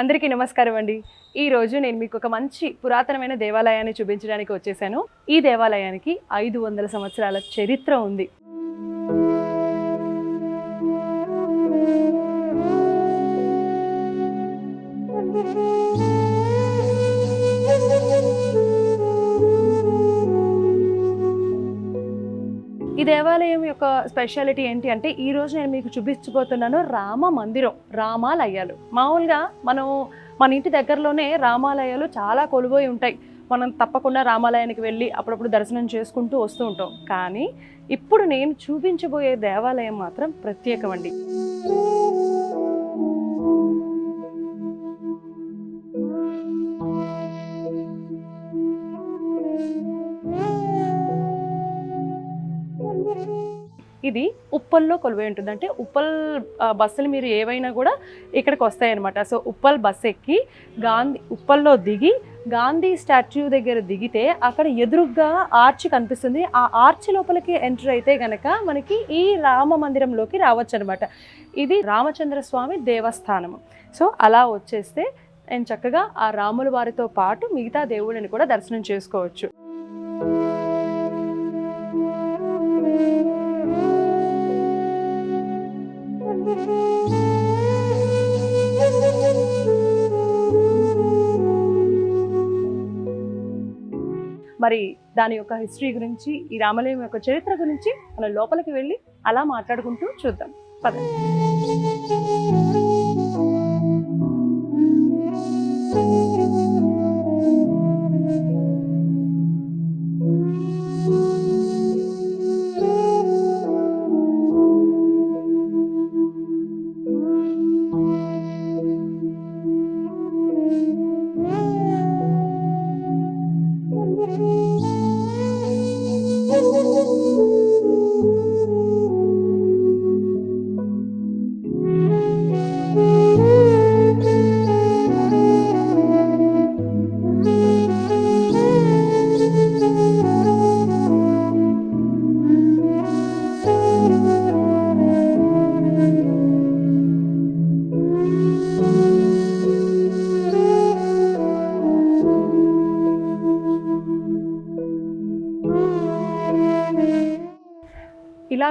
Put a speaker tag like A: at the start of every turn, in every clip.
A: అందరికీ నమస్కారం అండి. ఈ రోజు నేను మీకు ఒక మంచి పురాతనమైన దేవాలయాన్ని చూపించడానికి వచ్చేసాను. ఈ దేవాలయానికి ఐదు వందల సంవత్సరాల చరిత్ర ఉంది. స్పెషాలిటీ ఏంటి అంటే ఈరోజు నేను మీకు చూపించబోతున్నాను రామ మందిరం రామాలయాలు. మామూలుగా మనం మన ఇంటి దగ్గరలోనే రామాలయాలు చాలా కొలువై ఉంటాయి. మనం తప్పకుండా రామాలయానికి వెళ్ళి అప్పుడప్పుడు దర్శనం చేసుకుంటూ వస్తూ ఉంటాం. కానీ ఇప్పుడు నేను చూపించబోయే దేవాలయం మాత్రం ప్రత్యేకమండి. ఇది ఉప్పల్లో కొలువై ఉంటుంది. అంటే ఉప్పల్ బస్సులు మీరు ఏవైనా కూడా ఇక్కడికి వస్తాయన్నమాట. సో ఉప్పల్ బస్ ఎక్కి గాంధీ ఉప్పల్లో దిగి గాంధీ స్టాచ్యూ దగ్గర దిగితే అక్కడ ఎదురుగ్గా ఆర్చ్ కనిపిస్తుంది. ఆ ఆర్చ్ లోపలికి ఎంటర్ అయితే గనక మనకి ఈ రామ మందిరంలోకి రావచ్చు అనమాట ఇది రామచంద్ర స్వామి దేవస్థానము. సో అలా వచ్చేస్తే నేను చక్కగా ఆ రాముల వారితో పాటు మిగతా దేవుళ్ళని కూడా దర్శనం చేసుకోవచ్చు. మరి దాని యొక్క హిస్టరీ గురించి ఈ రామాలయం యొక్క చరిత్ర గురించి మనం లోపలికి వెళ్ళి అలా మాట్లాడుకుంటూ చూద్దాం. పదండి.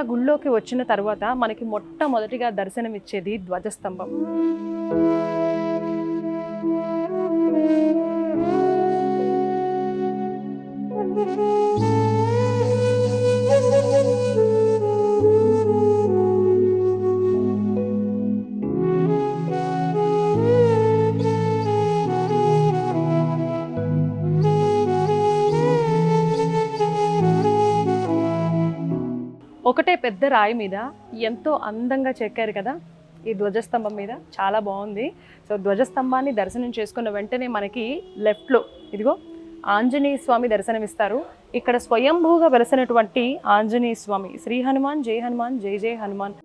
A: గుళ్ళోకి వచ్చిన తర్వాత మనకి మొట్టమొదటిగా దర్శనమిచ్చేది ధ్వజస్తంభం. ఒకటే పెద్ద రాయి మీద ఎంతో అందంగా చెక్కారు కదా ఈ ధ్వజస్తంభం మీద. చాలా బాగుంది. సో ధ్వజస్తంభాన్ని దర్శనం చేసుకున్న వెంటనే మనకి లెఫ్ట్లో ఇదిగో ఆంజనేయ స్వామి దర్శనమిస్తారు. ఇక్కడ స్వయంభూగా వెలసినటువంటి ఆంజనేయ స్వామి శ్రీ హనుమాన్ జై హనుమాన్ జై జై హనుమాన్.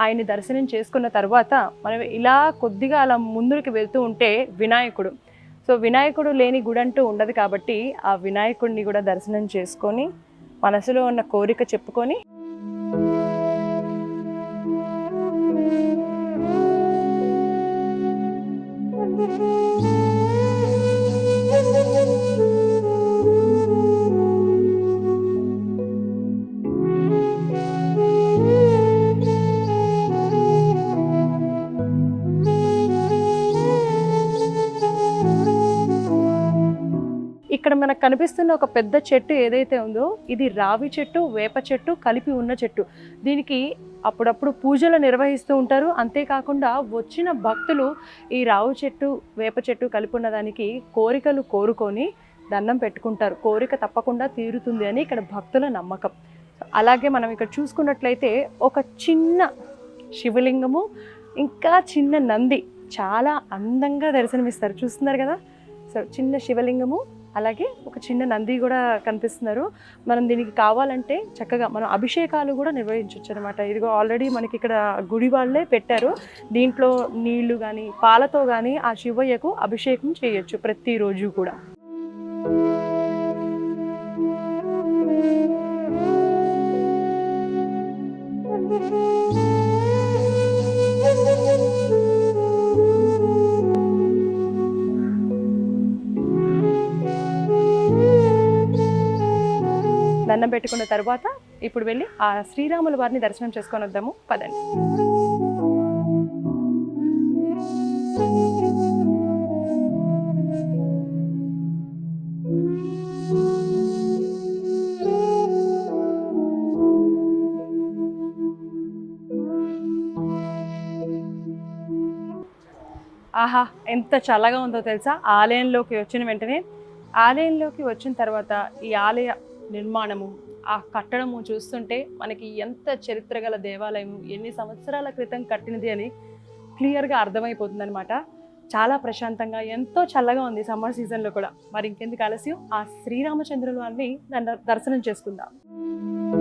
A: ఆయన్ని దర్శనం చేసుకున్న తర్వాత మనం ఇలా కొద్దిగా అలా ముందుకు వెళ్తూ ఉంటే వినాయకుడు. సో వినాయకుడు లేని గుడి అంటూ ఉండదు కాబట్టి ఆ వినాయకుడిని కూడా దర్శనం చేసుకొని మనసులో ఉన్న కోరిక చెప్పుకొని ఇక్కడ మనకు కనిపిస్తున్న ఒక పెద్ద చెట్టు ఏదైతే ఉందో ఇది రావి చెట్టు వేప చెట్టు కలిపి ఉన్న చెట్టు. దీనికి అప్పుడప్పుడు పూజలు నిర్వహిస్తూ ఉంటారు. అంతేకాకుండా వచ్చిన భక్తులు ఈ రావు చెట్టు వేప చెట్టు కలిపి ఉన్న దానికి కోరికలు కోరుకొని దండం పెట్టుకుంటారు. కోరిక తప్పకుండా తీరుతుంది అని ఇక్కడ భక్తుల నమ్మకం. అలాగే మనం ఇక్కడ చూసుకున్నట్లయితే ఒక చిన్న శివలింగము ఇంకా చిన్న నంది చాలా అందంగా దర్శనమిస్తారు. చూస్తున్నారు కదా? సో చిన్న శివలింగము అలాగే ఒక చిన్న నంది కూడా కనిపిస్తున్నారు. మనం దీనికి కావాలంటే చక్కగా మనం అభిషేకాలు కూడా నిర్వహించవచ్చు అనమాట ఇదిగో ఆల్రెడీ మనకి ఇక్కడ గుడి వాళ్ళే పెట్టారు. దీంట్లో నీళ్ళు కానీ పాలతో కానీ ఆ శివయ్యకు అభిషేకం చేయొచ్చు ప్రతిరోజు కూడా. దండం పెట్టుకున్న తర్వాత ఇప్పుడు వెళ్ళి ఆ శ్రీరాముల వారిని దర్శనం చేసుకొని వద్దాము. పదండి. ఆహా ఎంత చల్లగా ఉందో తెలుసా? ఆలయంలోకి వచ్చిన వెంటనే ఆలయంలోకి వచ్చిన తర్వాత ఈ ఆలయ నిర్మాణము ఆ కట్టడము చూస్తుంటే మనకి ఎంత చరిత్ర గల దేవాలయం ఎన్ని సంవత్సరాల క్రితం కట్టినది అని క్లియర్గా అర్థమైపోతుంది అనమాట చాలా ప్రశాంతంగా ఎంతో చల్లగా ఉంది సమ్మర్ సీజన్లో కూడా. మరి ఇంకెందుకు ఆలస్యం? ఆ శ్రీరామచంద్రుల వారిని దర్శనం చేసుకుందాం.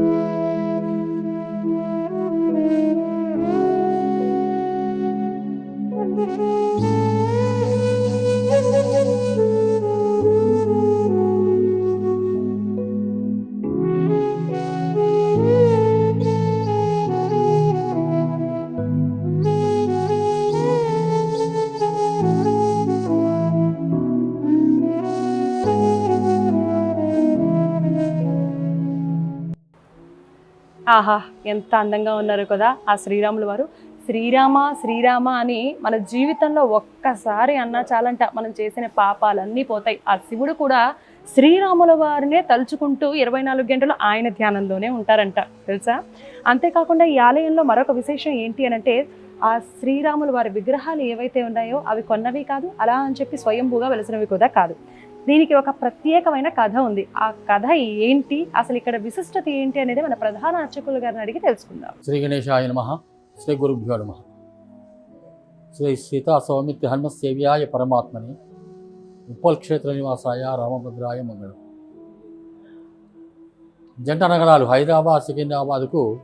A: ఆహా ఎంత అందంగా ఉన్నారు కదా ఆ శ్రీరాములు వారు. శ్రీరామ శ్రీరామ అని మన జీవితంలో ఒక్కసారి అన్నా చాలంట మనం చేసిన పాపాలన్నీ పోతాయి. ఆ శివుడు కూడా శ్రీరాముల వారినే తలుచుకుంటూ ఇరవై నాలుగు గంటలు ఆయన ధ్యానంలోనే ఉంటారంట. తెలుసా? అంతేకాకుండా ఈ ఆలయంలో మరొక విశేషం ఏంటి అని అంటే ఆ శ్రీరాముల వారి విగ్రహాలు ఏవైతే ఉన్నాయో అవి కొన్నవి కాదు అలా అని చెప్పి స్వయంభూగా వెలిసినవి కూడా కాదు. దీనికి ఒక ప్రత్యేకమైన కథ ఉంది. ఆ కథ ఏంటి? అసలు ఇక్కడ విశిష్టత ఏంటి అనేది మన ప్రధాన అర్చకులు గారిని అడిగి తెలుసుకుందాం.
B: శ్రీ గణేశాయ నమ. శ్రీ గురుభ్యో నమ. శ్రీ సీతా సౌమిత్య హనుమసేవ్యాయ పరమాత్మని ఉప్పల్ క్షేత్ర నివాసాయ రామభద్రాయ మంగళం. జంట నగరాలు హైదరాబాద్ సికింద్రాబాద్కు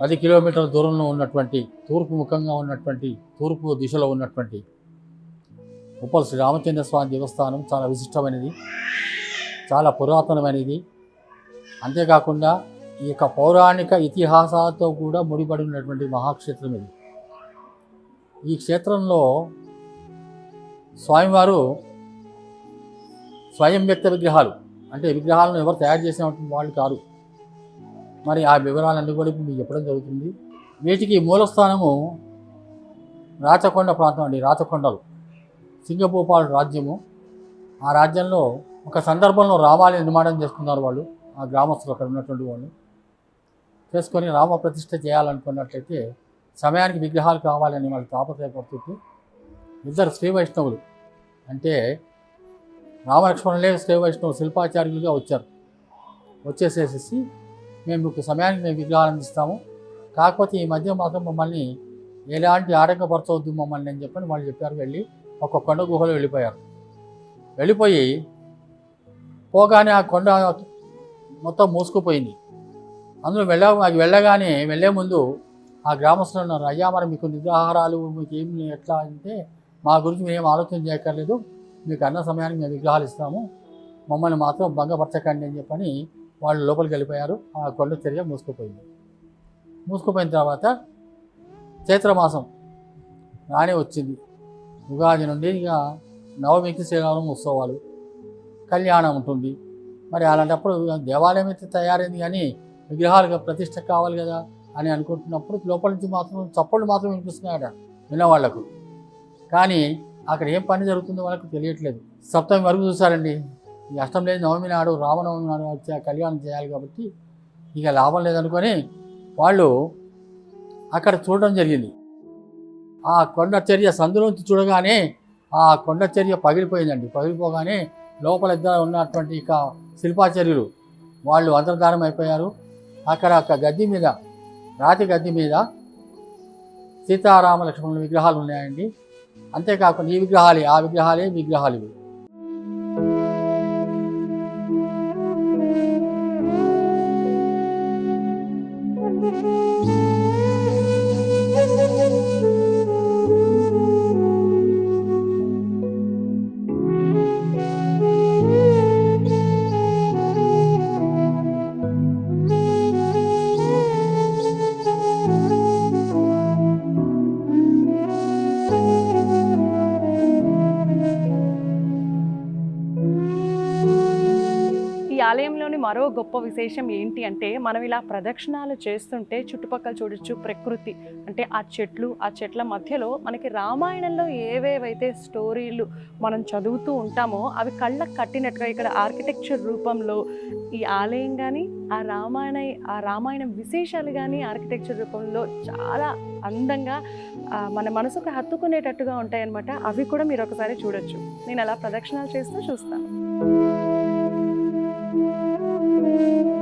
B: పది కిలోమీటర్ల దూరంలో ఉన్నటువంటి తూర్పు ముఖంగా ఉన్నటువంటి తూర్పు దిశలో ఉన్నటువంటి ఉప్పల్ శ్రీ రామచంద్ర స్వామి దేవస్థానం చాలా విశిష్టమైనది చాలా పురాతనమైనది. అంతేకాకుండా ఈ యొక్క పౌరాణిక ఇతిహాసాలతో కూడా ముడిపడి ఉన్నటువంటి మహాక్షేత్రం ఇది. ఈ క్షేత్రంలో స్వామివారు స్వయం వ్యక్త విగ్రహాలు అంటే విగ్రహాలను ఎవరు తయారు చేసినటువంటి వాళ్ళు కారు. మరి ఆ వివరాలన్నీ కూడా మీకు చెప్పడం జరుగుతుంది. వీటికి మూలస్థానము రాచకొండ ప్రాంతం అండి రాచకొండలు. సింగభూపాల్ రాజ్యము. ఆ రాజ్యంలో ఒక సందర్భంలో రామాలయ నిర్మాణం చేసుకున్నారు వాళ్ళు. ఆ గ్రామస్తులు అక్కడ ఉన్నటువంటి వాళ్ళు. చేసుకొని రామ ప్రతిష్ట చేయాలనుకున్నట్లయితే సమయానికి విగ్రహాలు కావాలని వాళ్ళు తాపత్రయపడుతుంది ఇద్దరు శ్రీ వైష్ణవులు అంటే రామలక్ష్మణులే శ్రీ వైష్ణవ శిల్పాచార్యులుగా వచ్చారు. వచ్చేసేసేసి మేము మీకు సమయానికి మేము విగ్రహాలు అందిస్తాము. కాకపోతే ఈ మధ్య మాత్రం మమ్మల్ని ఎలాంటి ఆటంకపరచవద్దు మమ్మల్ని అని చెప్పని వాళ్ళు చెప్పారు. వెళ్ళి ఒక కొండ గుహలో వెళ్ళిపోయారు. వెళ్ళిపోయి పోగానే ఆ కొండ మొత్తం మూసుకుపోయింది. అందులో వెళ్ళ వెళ్ళగానే వెళ్ళే ముందు ఆ గ్రామస్తులు ఉన్నారు అయ్యా మరి మీకు నిగ్రహారాలు మీకు ఏం ఎట్లా అంటే మా గురించి మేము ఆలోచన చేయక్కర్లేదు. మీకు అన్న సమయానికి మేము విగ్రహాలు ఇస్తాము. మమ్మల్ని మాత్రం భంగపరచకండి అని చెప్పని వాళ్ళు లోపలికి వెళ్ళిపోయారు. ఆ కొండ చర్య మూసుకుపోయింది. మూసుకుపోయిన తర్వాత చైత్రమాసం రానే వచ్చింది. ఉగాది నుండి ఇక నవమికి శ్రీరామం ఉత్సవాలు కళ్యాణం ఉంటుంది. మరి అలాంటప్పుడు దేవాలయం అయితే తయారైంది కానీ విగ్రహాలుగా ప్రతిష్ట కావాలి కదా అని అనుకుంటున్నప్పుడు లోపల నుంచి మాత్రం చప్పళ్ళు మాత్రం వినిపిస్తున్నాయట విన్నవాళ్ళకు. కానీ అక్కడ ఏం పని జరుగుతుందో వాళ్ళకు తెలియట్లేదు. సప్తమి వరకు చూసారండి ఈ అష్టం లేదు నవమి నాడు రామనవమి నాడు వచ్చి కళ్యాణం చేయాలి కాబట్టి ఇక లాభం లేదనుకొని వాళ్ళు అక్కడ చూడడం జరిగింది. ఆ కొండచర్య సందులోంచి చూడగానే ఆ కొండచర్య పగిలిపోయిందండి. పగిలిపోగానే లోపల ఇద్దరు ఉన్నటువంటి ఇక శిల్పాచార్యులు వాళ్ళు అంతర్ధానం అయిపోయారు. అక్కడ ఒక గద్దె మీద రాతి గద్దె మీద సీతారామ లక్ష్మణుల విగ్రహాలు ఉన్నాయండి. అంతేకాకుండా ఈ విగ్రహాలే ఆ విగ్రహాలే విగ్రహాలు ఇవి.
A: ఆలయంలోని మరో గొప్ప విశేషం ఏంటి అంటే మనం ఇలా ప్రదక్షిణాలు చేస్తుంటే చుట్టుపక్కల చూడొచ్చు ప్రకృతి. అంటే ఆ చెట్లు ఆ చెట్ల మధ్యలో మనకి రామాయణంలో ఏవేవైతే స్టోరీలు మనం చదువుతూ ఉంటామో అవి కళ్ళకు కట్టినట్టుగా ఇక్కడ ఆర్కిటెక్చర్ రూపంలో ఈ ఆలయం కానీ ఆ రామాయణ ఆ రామాయణం విశేషాలు కానీ ఆర్కిటెక్చర్ రూపంలో చాలా అందంగా మన మనసుకు హత్తుకునేటట్టుగా ఉంటాయన్నమాట. అవి కూడా మీరు ఒకసారి చూడొచ్చు. నేను అలా ప్రదక్షిణాలు చేస్తూ చూస్తాను. Thank you.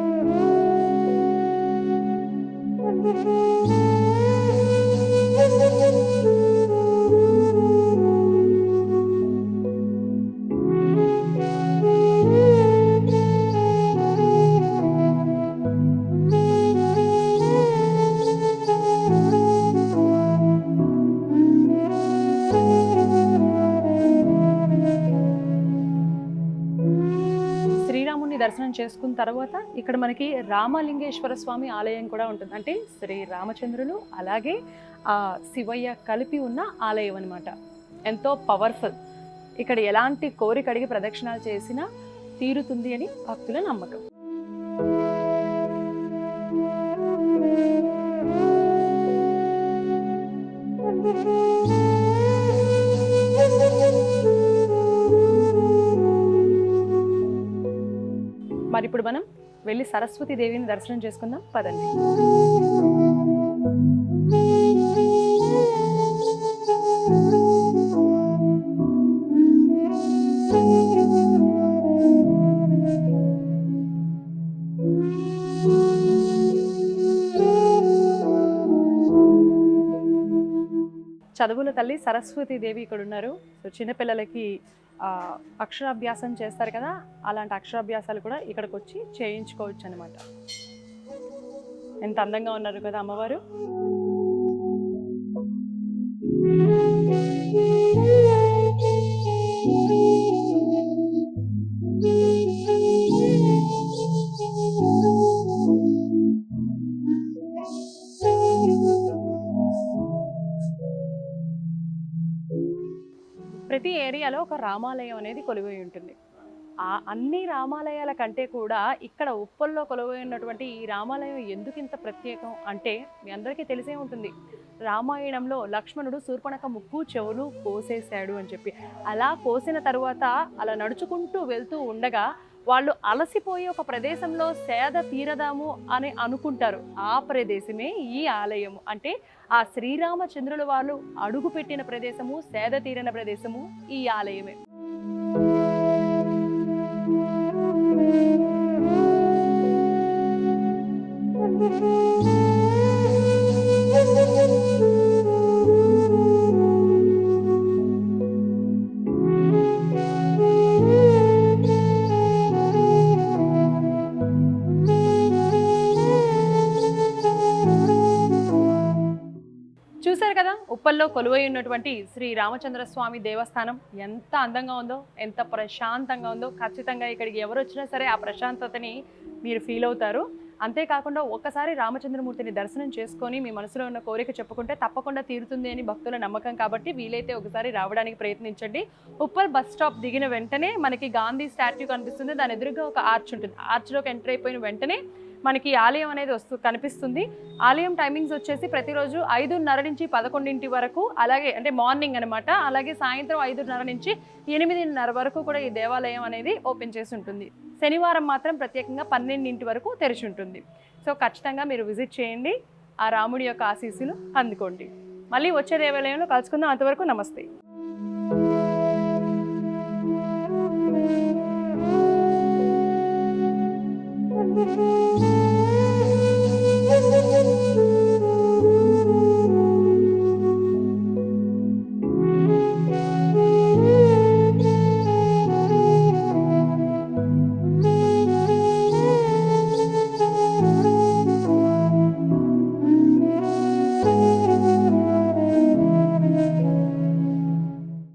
A: దర్శనం చేసుకున్న తర్వాత ఇక్కడ మనకి రామలింగేశ్వర స్వామి ఆలయం కూడా ఉంటుంది. అంటే శ్రీ రామచంద్రులు అలాగే ఆ శివయ్య కలిపి ఉన్న ఆలయం అనమాట ఎంతో పవర్ఫుల్ ఇక్కడ ఎలాంటి కోరిక అడిగి ప్రదక్షిణాలు చేసినా తీరుతుంది అని భక్తుల నమ్మకం. ఇప్పుడు మనం వెళ్ళి సరస్వతి దేవిని దర్శనం చేసుకుందాం. పదండి. చదువుల తల్లి సరస్వతి దేవి ఇక్కడ ఉన్నారు సో చిన్నపిల్లలకి అక్షరాభ్యాసం చేస్తారు కదా అలాంటి అక్షరాభ్యాసాలు కూడా ఇక్కడికి వచ్చి చేయించుకోవచ్చు అనమాట ఎంత అందంగా ఉన్నారు కదా అమ్మవారు. ప్రతి ఏరియాలో ఒక రామాలయం అనేది కొలువై ఉంటుంది. ఆ అన్ని రామాలయాల కంటే కూడా ఇక్కడ ఉప్పల్లో కొలువై ఉన్నటువంటి ఈ రామాలయం ఎందుకు ఇంత ప్రత్యేకం అంటే మీ అందరికీ తెలిసే ఉంటుంది. రామాయణంలో లక్ష్మణుడు శూర్పణక ముక్కు చెవులు కోసేశాడు అని చెప్పి. అలా కోసిన తర్వాత అలా నడుచుకుంటూ వెళ్తూ ఉండగా వాళ్ళు అలసిపోయి ఒక ప్రదేశంలో సేద తీరదాము అని అనుకుంటారు. ఆ ప్రదేశమే ఈ ఆలయము. అంటే ఆ శ్రీరామచంద్రుల వాళ్ళు అడుగు పెట్టిన ప్రదేశము సేద తీరిన ప్రదేశము ఈ ఆలయమే. ఉప్పల్లో కొలువై ఉన్నటువంటి శ్రీ రామచంద్ర స్వామి దేవస్థానం ఎంత అందంగా ఉందో ఎంత ప్రశాంతంగా ఉందో ఖచ్చితంగా ఇక్కడికి ఎవరు వచ్చినా సరే ఆ ప్రశాంతతని మీరు ఫీల్ అవుతారు. అంతేకాకుండా ఒక్కసారి రామచంద్రమూర్తిని దర్శనం చేసుకొని మీ మనసులో ఉన్న కోరిక చెప్పుకుంటే తప్పకుండా తీరుతుంది అని భక్తుల నమ్మకం కాబట్టి వీలైతే ఒకసారి రావడానికి ప్రయత్నించండి. ఉప్పల్ బస్ స్టాప్ దిగిన వెంటనే మనకి గాంధీ స్టాట్యూ కనిపిస్తుంది. దాని ఎదురుగా ఒక ఆర్చ్ ఉంటుంది. ఆర్చ్లోకి ఎంటర్ అయిపోయిన వెంటనే మనకి ఆలయం అనేది వస్తూ కనిపిస్తుంది. ఆలయం టైమింగ్స్ వచ్చేసి ప్రతిరోజు ఐదున్నర నుంచి పదకొండింటి వరకు అలాగే అంటే మార్నింగ్ అనమాట అలాగే సాయంత్రం ఐదున్నర నుంచి ఎనిమిదిన్నర వరకు కూడా ఈ దేవాలయం అనేది ఓపెన్ చేసి ఉంటుంది. శనివారం మాత్రం ప్రత్యేకంగా పన్నెండింటి వరకు తెరిచి ఉంటుంది. సో ఖచ్చితంగా మీరు విజిట్ చేయండి. ఆ రాముడి యొక్క ఆశీస్సులు అందుకోండి. మళ్ళీ వచ్చే దేవాలయంలో కలుసుకుందాం. అంతవరకు నమస్తే.